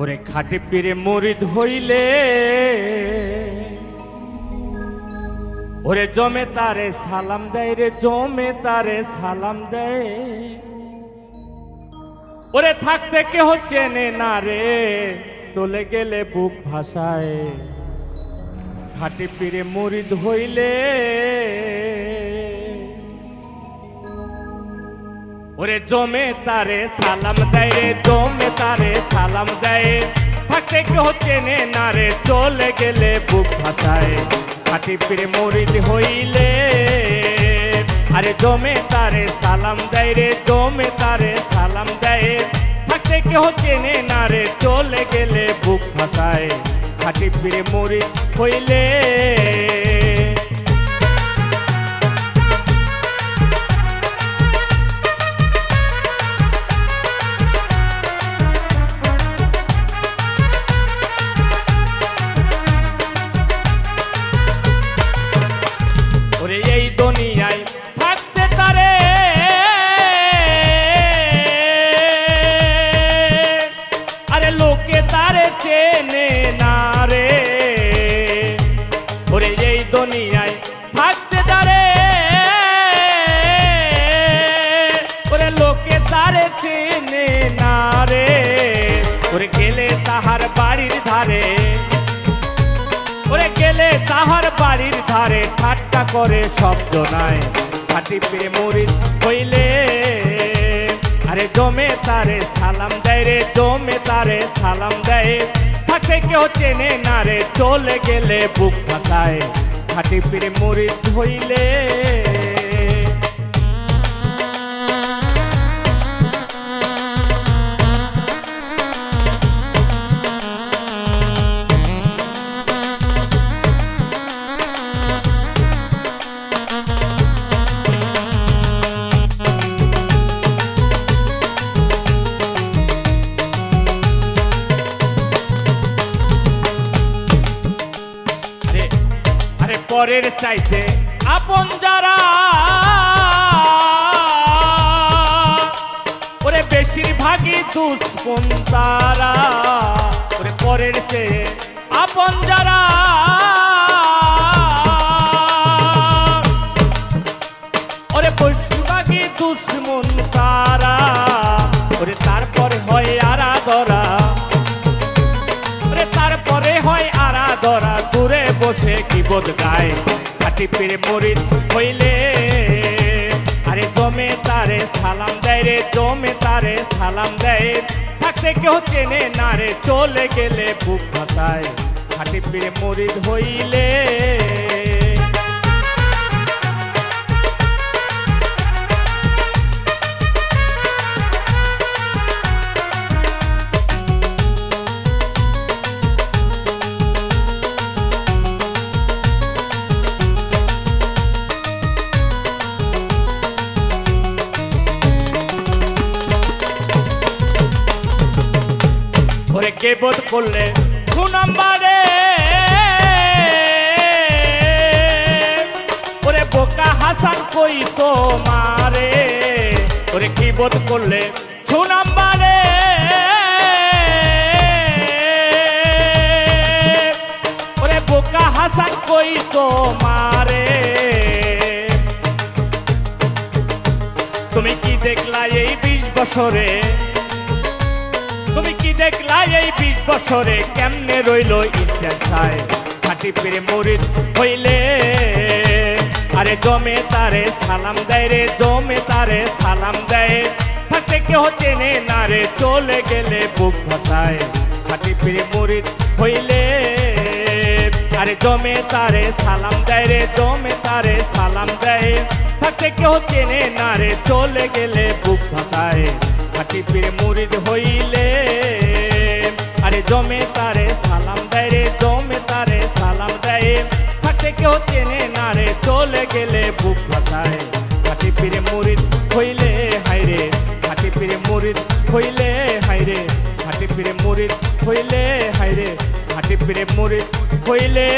ওরে খাটে পিরে মরিদ হইলে ওরে জমে তারে সালাম দেয় রে, জমে তারে সালাম দেয়। ওরে থাকতে কেহ চেনে না রে, চলে গেলে বুক ভাষায় খাটি পিরে মরিদ হইলে ওরে জমে তারে সালাম দেয় রে, জমে তারে সালাম দেয়। থাকতে কেউ চেনে না রে, চলে গেলে বুক ভাষায় খাটি পিড়ে মরিদ হইলে, আরে জমে তারে সালাম দেয় রে, জমে তারে সালাম দেয়। থাকতে কেউ চেনে না রে, চলে গেলে বুক ভাষায় খাটি পিড়ে মরিদ হইলে চেনে না রে। ওরে গেলে তাহার বাড়ির ধারে। ওরে গেলে তাহার বাড়ির ধারে। ঠাট্টা করে শব্দ নাই, খাটি পেয়ে মরিদ হইলে। আরে জমে তারে সালাম দেয় রে, জমে তারে সালাম দেয়। থাকে কেউ চেনে না রে, চলে গেলে বুক ফাঁকায় খাটি পেয়ে মরিদ হইলে। পরের চাইতে আপন যারা। ওরে বেশিরভাগই দুষ্পন তারা। ওরে পরের চেয়ে আপন যারা। ধরা দূরে বসে কি বোধ গায়। খাটি পেরে মরিদ হইলে, আরে জমে তারে সালাম দেয় রে, জমে তারে সালাম দেয়। থাকতে কেউ চেনে না রে, চলে গেলে বুক ভাতায় খাটি পেরে মরিদ হইলে ওরে কে বোধ করলে? সুনাম্বারে ওরে বোকা হাসান কই তো মারে ওরে কি বোধ করলে? সুনাম্বারে ওরে বোকা হাসান কই তো মারে তুমি কি দেখলা এই বিশ বছরে? তুমি কি দেখলা এই বিশ বছরে কেমনে রইল ইস্তেন্সায় খাটি পেরে মরিদ হইলে, আরে জমে তারে সালাম দেয় রে, জমে তারে সালাম দেয়। থাকতে কেউ চেনে না রে, চলে গেলে বুক ভাষায় খাটি পেরে মরিদ হইলে, আরে জমে তারে সালাম দেয় রে, জমে তারে সালাম দেয়। থাকতে কেউ চেনে না রে, চলে গেলে বুক ভাষায় খাটি পীর মুরিদ হইলে। আরে জমে তারে সালাম দেয় রে, জমে তারে সালাম দেয়। থাকতে কেউ চেনে না রে, চলে গেলে বুক ভাষায় খাটি পীর মুরিদ হইলে হাইরে খাটি পীর মুরিদ হইলে হাইরে খাটি পীর মুরিদ হইলে হাইরে খাটি পীর মুরিদ হইলে।